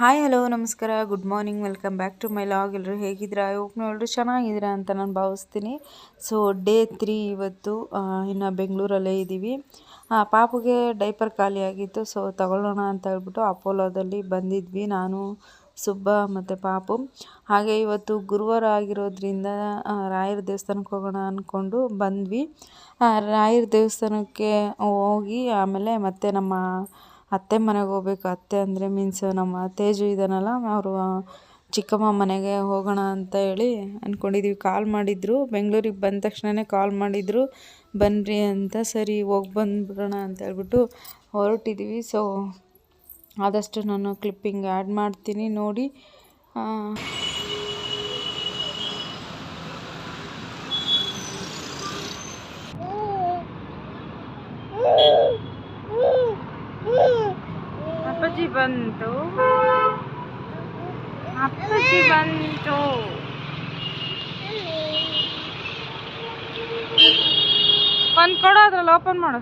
Hi, hello, ನಮಸ್ಕಾರ. Good morning. Welcome back to my vlog. ಎಲ್ಲರೂ ಹೇಗಿದ್ದೀರಾ? ಹೋಗ್ನು ಎಲ್ಲರೂ ಚೆನ್ನಾಗಿದ್ದೀರಾ ಅಂತ ನಾನು ಭಾವಿಸ್ತೀನಿ. ಸೊ, ಡೇ ತ್ರೀ ಇವತ್ತು ಇನ್ನು ಬೆಂಗಳೂರಲ್ಲೇ ಇದ್ದೀವಿ. ಪಾಪುಗೆ ಡೈಪರ್ ಖಾಲಿಯಾಗಿತ್ತು ಸೊ, ತಗೊಳ್ಳೋಣ ಅಂತ ಹೇಳ್ಬಿಟ್ಟು ಅಪೋಲೋದಲ್ಲಿ ಬಂದಿದ್ವಿ. ನಾನು, ಸುಬ್ಬ ಮತ್ತು ಪಾಪು. ಹಾಗೆ ಇವತ್ತು ಗುರುವಾರ ಆಗಿರೋದ್ರಿಂದ ರಾಯರ ದೇವಸ್ಥಾನಕ್ಕೆ ಹೋಗೋಣ ಅಂದ್ಕೊಂಡು ಬಂದ್ವಿ. ರಾಯರ ದೇವಸ್ಥಾನಕ್ಕೆ ಹೋಗಿ ಆಮೇಲೆ ಮತ್ತೆ ನಮ್ಮ ಅತ್ತೆ ಮನೆಗೆ ಹೋಗ್ಬೇಕು. ಅತ್ತೆ ಅಂದರೆ ಮೀನ್ಸ್ ನಮ್ಮ ತೇಜು ಇದ್ದಾನಲ್ಲ ಅವರು ಚಿಕ್ಕಮ್ಮ ಮನೆಗೆ ಹೋಗೋಣ ಅಂತ ಹೇಳಿ ಅಂದ್ಕೊಂಡಿದ್ದೀವಿ ಕಾಲ್ ಮಾಡಿದ್ರು. ಬೆಂಗಳೂರಿಗೆ ಬಂದ ತಕ್ಷಣವೇ ಕಾಲ್ ಮಾಡಿದರು. ಬನ್ನಿರಿ ಅಂತ, ಸರಿ, ಹೋಗಿ ಬಂದ್ಬಿಡೋಣ ಅಂತ ಹೇಳ್ಬಿಟ್ಟು ಹೊರಟಿದ್ದೀವಿ ಸೊ ಆದಷ್ಟು ನಾನು ಕ್ಲಿಪ್ಪಿಂಗ್ ಆ್ಯಡ್ ಮಾಡ್ತೀನಿ ನೋಡಿ. ಆ, ಅಪ್ಪಾಜಿ ಬಂತು ಅಪ್ಪಾಜಿ ಬಂತು ಒಂದು ಕೊಡು ಅದ್ರಲ್ಲಿ ಓಪನ್ ಮಾಡು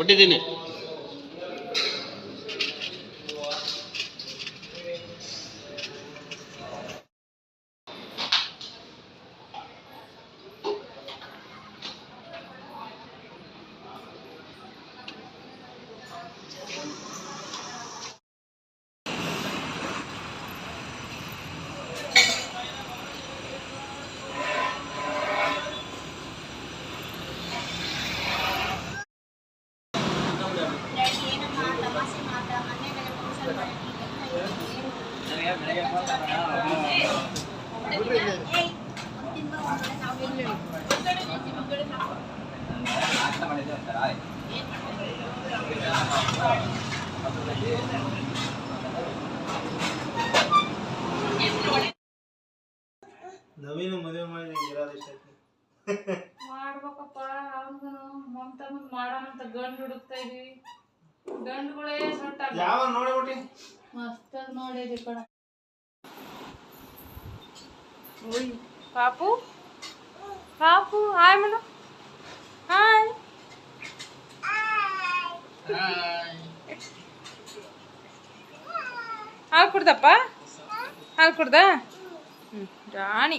ಅದೇ ನವೀನ ಮದುವೆ ಮಾಡಿ ಇರೋದಿಷ್ಟೈತಿ ಮಾಡ್ಬೇಕಪ್ಪ ಅವ್ನು ಮಮತಾ ಮುಂದ್ ಮಾಡೋಣ ಅಂತ ಗಂಡು ಹುಡುಕ್ತಾ ಇದೀವಿ. ಗಂಡುಗಳೇ ಸೊಟ್ಟ ನೋಡಿ ನೋಡ್ಬಿಟ್ಟಿ? ಮಸ್ತಾಗಿ ನೋಡಿದ್ವಿ ಕಣ. ಓಯ್ ಪಾಪು ಪಾಪು ಹಾಯ್ ಮೇಡಮ್ ಹಾಯ್ ಹಾಲು ಕುಡ್ದಪ್ಪ ಹಾಲು ಕುಡ್ದ ಹ್ಞೂ ರಾಣಿ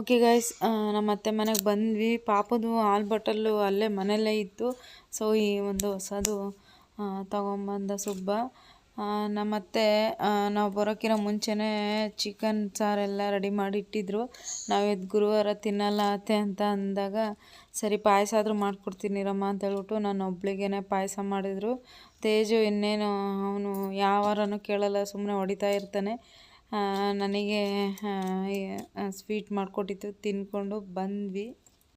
ಓಕೆ ಗೈಸ್ ನಮ್ಮ ಅತ್ತೆ ಮನೆಗೆ ಬಂದ್ವಿ. ಪಾಪದು ಹಾಲು ಬಾಟಲ್ಲು ಅಲ್ಲೇ ಮನೆಯಲ್ಲೇ ಇತ್ತು. ಸೊ ಈ ಒಂದು ಹೊಸದು ತಗೊಂಬಂದ ಸುಬ್ಬ. ನಮ್ಮತ್ತೆ ನಾವು ಬರೋಕ್ಕಿಂತ ಮುಂಚೆನೇ ಚಿಕನ್ ಸಾರೆಲ್ಲ ರೆಡಿ ಮಾಡಿ ಇಟ್ಟಿದ್ರು. ನಾವು ಇದು ಗುರುವಾರ ತಿನ್ನಲ್ಲ ಅತ್ತೆ ಅಂತ ಅಂದಾಗ, ಸರಿ, ಪಾಯಸ ಆದರೂ ಮಾಡಿಕೊಡ್ತೀನಿ ರಮ್ಮ ಅಂತ ಹೇಳ್ಬಿಟ್ಟು ನಾನು ಒಬ್ಳಿಗೇನೆ ಪಾಯಸ ಮಾಡಿದರು. ತೇಜು ಇನ್ನೇನು, ಅವನು ಯಾವಾರನೂ ಕೇಳಲ್ಲ ಸುಮ್ಮನೆ ಹೊಡಿತಾ ಇರ್ತಾನೆ. ನನಗೆ ಸ್ವೀಟ್ ಮಾಡಿಕೊಟ್ಟಿತ್ತು ತಿಂದ್ಕೊಂಡು ಬಂದ್ವಿ.